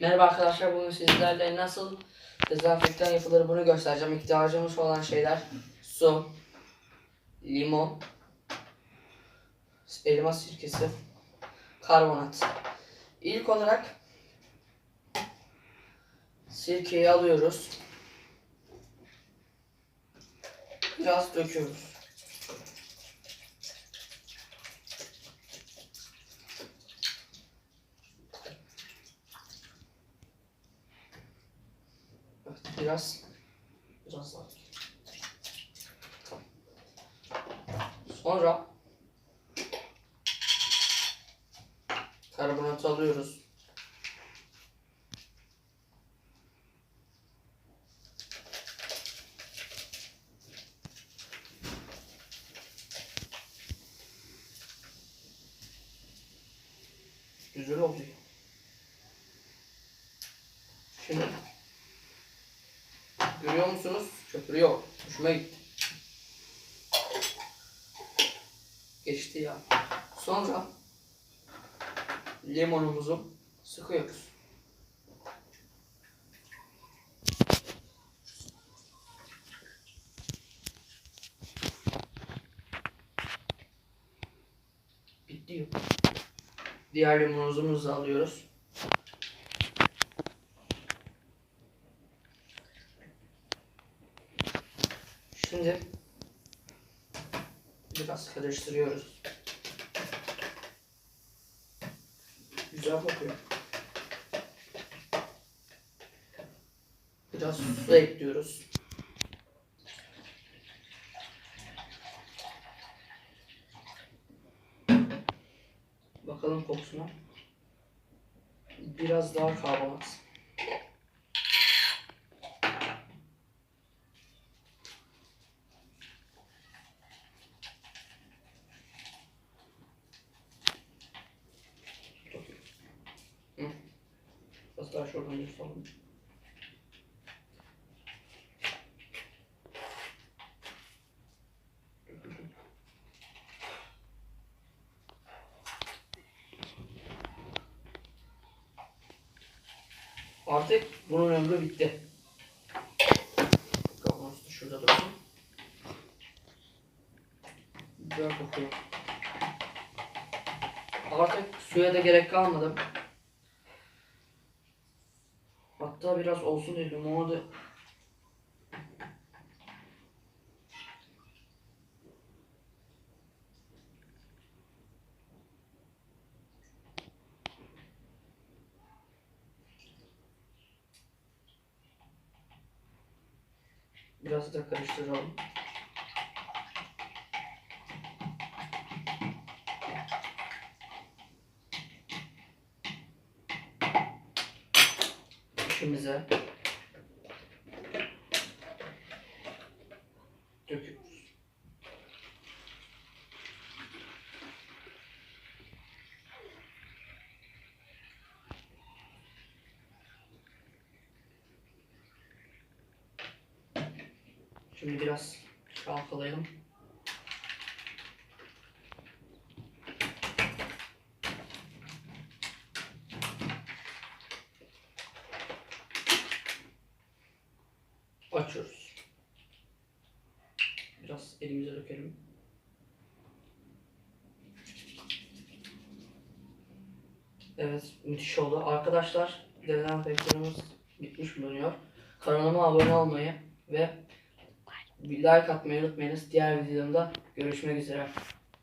Merhaba arkadaşlar bugün sizlerle nasıl dezenfektan yapılır bunu göstereceğim. İhtiyacımız olan şeyler su, limon, elma sirkesi, karbonat. İlk olarak sirkeyi alıyoruz. Biraz döküyoruz. Biraz biraz daha. Sonra karbonat alıyoruz. Güzel oldu. ya. Şimdi Görüyor musunuz? Köpürüyor. Hoşuma gitti. Geçti ya. Sonra limonumuzu sıkıyoruz. Bitti yok. Diğer limonumuzu alıyoruz. Şimdi biraz karıştırıyoruz. Güzel kokuyor. Biraz su ekliyoruz. Bakalım kokusuna. Biraz daha karbonat. Daha şuradan yapalım. Artık bunun ömrü bitti. Kavanoz da şurada dursun. Güzel kokuyor. Artık suya da gerek kalmadı. Hatta biraz olsun dedim onu da Biraz da karıştıralım. İşimize döküyoruz. Şimdi biraz çalkalayalım. Açıyoruz. Biraz elimize dökelim. Evet, müthiş oldu. Arkadaşlar, dezenfektanımız bitmiş bulunuyor. Kanalıma abone olmayı ve like atmayı unutmayınız. Diğer videomda görüşmek üzere.